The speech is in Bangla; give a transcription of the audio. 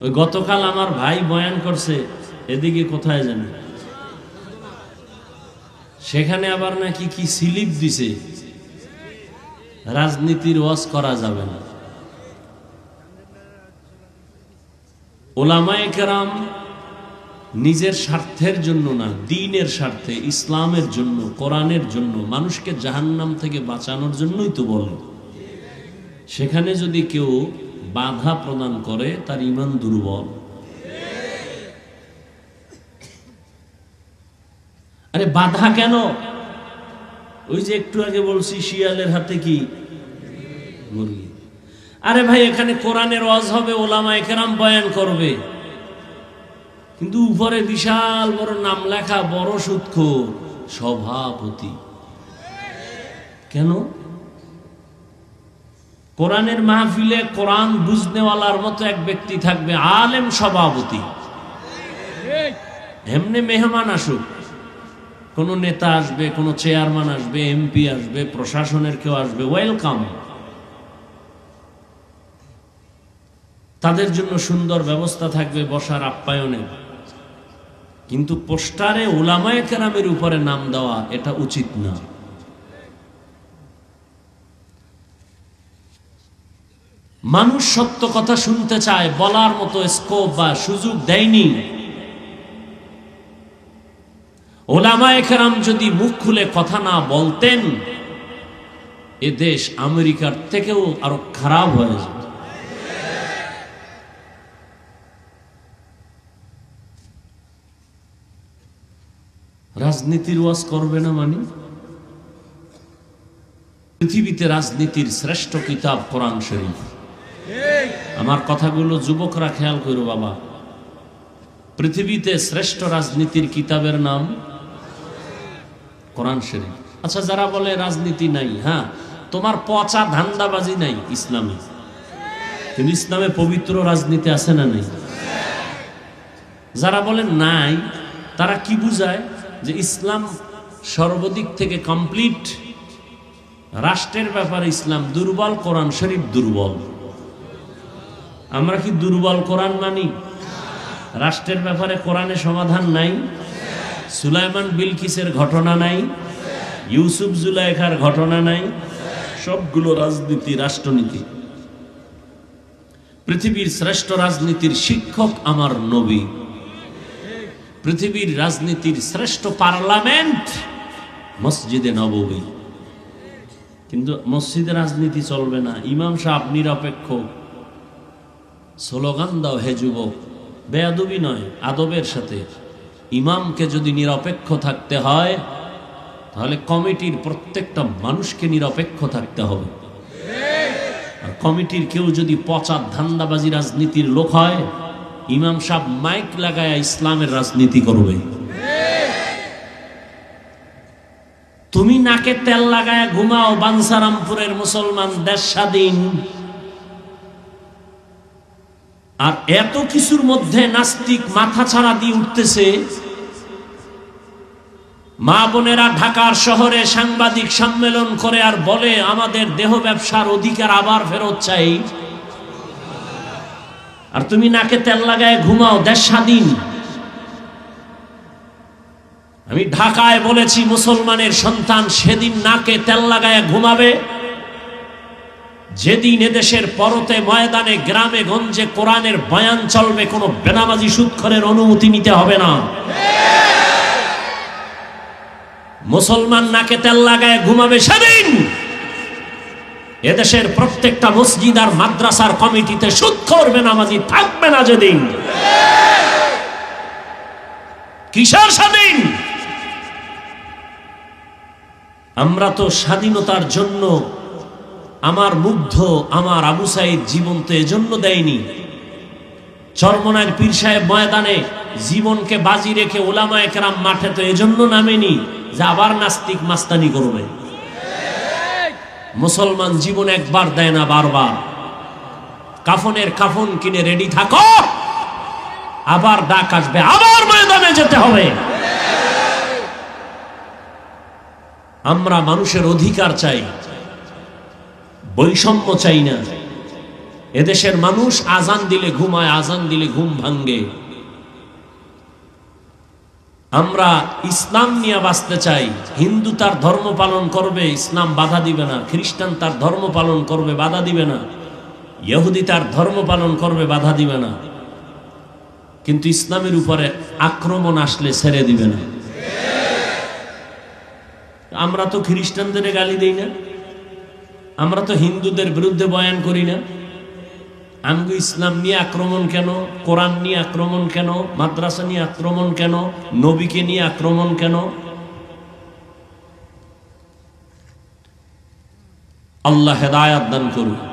ওই গতকাল আমার ভাই বয়ান করছে, এদিকে কোথায় জানি। সেখানে আবার নাকি কি স্লিপ দিছে। রাজনীতির ওয়াজ করা যাবে না। ওলামায়ে কেরাম নিজের স্বার্থের জন্য না, দিনের স্বার্থে, ইসলামের জন্য, কোরআনের জন্য, মানুষকে জাহান্নাম থেকে বাঁচানোর জন্যই তো বলেন সেখানে যদি কেউ বাধা প্রদান করে তার ইমান দুর্বল। আরে বাধা কেন? ওই যে একটু আগে বলছি, শিয়ালের হাতে কি? মুরগি। আরে ভাই, এখানে কোরআনের ওয়াজ হবে, ওলামা একরাম বয়ান করবে। কিন্তু উপরে বিশাল বড় নাম লেখা, বড় সুৎখোর, সভাপতি। কেন? কোরআনের মাহফিলে কোরআন বুঝনেওয়ালার মতো এক ব্যক্তি থাকবে আলেম সভাপতি। এমনি মেহমান আসুক। কোনো নেতা আসবে, কোনো চেয়ারম্যান আসবে এমপি আসবে, প্রশাসনের কেউ আসবে, ওয়েলকাম। তাদের জন্য সুন্দর ব্যবস্থা থাকবে বসার আপ্যায়নের কিন্তু পোস্টারে ওলামায় কেরামের উপরে নাম দেওয়া এটা উচিত না। মানুষ সত্য কথা শুনতে চায়, বলার মতো স্কোপ বা সুযোগ দেয়নি। ওলামায়ে কেরাম যদি মুখ খুলে কথা না বলতেন, এ দেশ আমেরিকার থেকেও আরও খারাপ হয়ে যেত। রাজনীতির ওয়াজ করবে না মানে? পৃথিবীতে রাজনীতির শ্রেষ্ঠ কিতাব কোরআন শরীফ। আমার কথাগুলো যুবকরা খেয়াল করো বাবা। পৃথিবীতে শ্রেষ্ঠ রাজনীতির কিতাবের নাম কোরআন শরীফ। আচ্ছা যারা বলে রাজনীতি নাই হ্যাঁ তোমার পচা ধান্দাবাজি নাই ইসলামে? কিন্তু ইসলামে পবিত্র রাজনীতি আছে না নেই? যারা বলে নাই, তারা কি বুঝায়? যে ইসলাম সর্বদিক থেকে কমপ্লিট রাষ্ট্রের ব্যাপারে ইসলাম দুর্বল, কোরআন শরীফ দুর্বল। আমরা কি দুর্বল কোরআন মানি? রাষ্ট্রের ব্যাপারে কোরআনে সমাধান নাই? সুলাইমান বিলকিসের ঘটনা নাই? ইউসুফ জুলাইখার ঘটনা নাই? সবগুলো রাজনীতি, রাষ্ট্রনীতি। পৃথিবীর শ্রেষ্ঠ রাজনীতির শিক্ষক আমার নবী। পৃথিবীর রাজনীতির শ্রেষ্ঠ পার্লামেন্ট মসজিদে নববী। কিন্তু মসজিদে রাজনীতি চলবে না। ইমাম সাহেব নিরপেক্ষ। স্লোগান দাও, হে যুবক। বেয়াদবি নয়, আদবের সাথে। ইমামকে যদি নিরপেক্ষ থাকতে হয়, তাহলে কমিটির প্রত্যেকটা মানুষকে নিরপেক্ষ থাকতে হবে। আর কমিটির কেউ যদি পচা ধান্দাবাজি রাজনীতির লোক হয়, ইমাম সাহেব মাইক লাগায় ইসলামের রাজনীতি করবে। তুমি নাকে তেল লাগায় ঘুমাও বানসারামপুরের মুসলমান দেশ স্বাধীন। আর এত কিছুর মধ্যে নাস্তিক মাথা ছাড়া দিয়ে উঠতেছে। মা বোনেরা ঢাকার শহরে সাংবাদিক সম্মেলন করে আর বলে, আমাদের দেহ ব্যবসার অধিকার আবার ফেরত চাই। আর তুমি নাকে তেল লাগায় ঘুমাও, দেশ স্বাধীন। আমি ঢাকায় বলেছি, মুসলমানের সন্তান সেদিন নাকে তেল লাগায় ঘুমাবে। যেদিন এদেশের পরতে ময়দানে, গ্রামে, গঞ্জে কোরআনের বয়ান চলবে, কোনো বেনামাজি সুৎখরের অনুমতি নিতে হবে না। মুসলমান নাকে তেল লাগায় ঘুমাবে সেদিন। এদেশের প্রত্যেকটা মসজিদ আর মাদ্রাসার কমিটিতে সুৎখর বেনামাজি থাকবে না যেদিন। কিসের স্বাধীন আমরা তো স্বাধীনতার জন্য আমার মুগ্ধ, আমার আবু সাইদ জীবন তো এজন্য দেয়নি। চরমনার পীর সাহেব ময়দানে জীবনকে বাজি রেখে ওলামা একরাম মাঠে তো এজন্য নামেনি যে আবার নাস্তিক মাস্তানি করবে। মুসলমান জীবন একবার দেয় না বারবার। কাফনের কাফন কিনে রেডি থাকো। আবার ডাক আসবে, আবার ময়দানে যেতে হবে। আমরা মানুষের অধিকার চাই। বৈষম্য চাই না। এদেশের মানুষ আজান দিলে ঘুমায়, আজান দিলে ঘুম ভাঙ্গে আমরা ইসলাম নিয়ে বাঁচতে চাই। হিন্দু তার ধর্ম পালন করবে, ইসলাম বাধা দিবে না। খ্রিস্টান তার ধর্ম পালন করবে, বাধা দিবে না। ইহুদি তার ধর্ম পালন করবে, বাধা দিবে না। কিন্তু ইসলামের উপরে আক্রমণ আসলে ছেড়ে দিবে না। আমরা তো খ্রিস্টানদের গালি দেই না। আমরা তো হিন্দুদের বিরুদ্ধে বয়ান করি না। আমি ইসলাম নিয়ে আক্রমণ কেন? কোরআন নিয়ে আক্রমণ কেন? মাদ্রাসা নিয়ে আক্রমণ কেন? নবীকে নিয়ে আক্রমণ কেন? আল্লাহ হেদায়াত দান করুন।